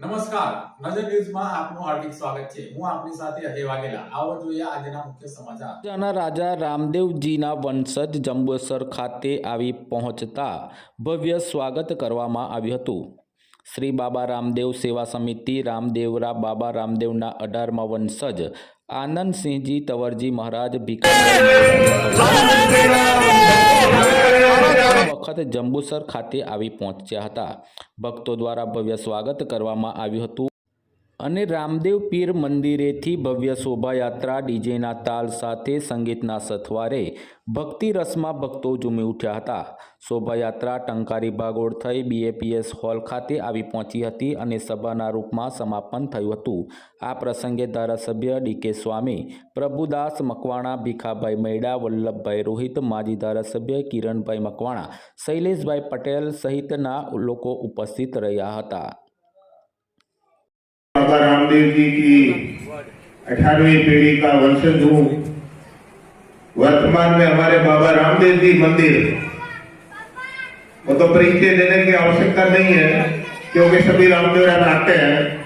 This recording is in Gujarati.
નમસ્કાર. નજર ન્યૂઝમાં આપનું હાર્દિક સ્વાગત છે. હું આપની સાથે અજય વાઘેલા. આવો જોઈએ આજના મુખ્ય સમાચાર. રાજાના રાજા રામદેવજીના વંશજ જંબુસર ખાતે આવી પહોંચતા ભવ્ય સ્વાગત કરવામાં આવ્યું હતું. શ્રી બાબા રામદેવ સેવા સમિતિ રામદેવરા બાબા રામદેવના અઢારમા વંશજ આનંદસિંહજી તવરજી મહારાજ ભીખા વખત જંબુસર ખાતે આવી પહોંચ્યા હતા. ભક્તો દ્વારા ભવ્ય સ્વાગત કરવામાં આવ્યું હતું. અને રામદેવ પીર મંદિરેથી ભવ્ય શોભાયાત્રા, ડીજેના તાલ સાથે સંગીતના સથવારે ભક્તિ રસમાં ભક્તો ઝૂમી ઉઠ્યા હતા. શોભાયાત્રા ટંકારી ભાગોળ થઈ બીએપીએસ હોલ ખાતે આવી પહોંચી હતી અને સભાના રૂપમાં સમાપન થયું હતું. આ પ્રસંગે ધારાસભ્ય ડીકે સ્વામી, પ્રભુદાસ મકવાણા, ભીખાભાઈ મૈડા, વલ્લભભાઈ રોહિત, માજી ધારાસભ્ય કિરણભાઈ મકવાણા, શૈલેષભાઈ પટેલ સહિતના લોકો ઉપસ્થિત રહ્યા હતા. बाबा रामदेव जी की अठारहवीं पीढ़ी का वंशज हूँ वर्तमान में हमारे बाबा रामदेव जी मंदिर वो तो परिचय देने की आवश्यकता नहीं है क्योंकि सभी रामदेव यहाँ आते हैं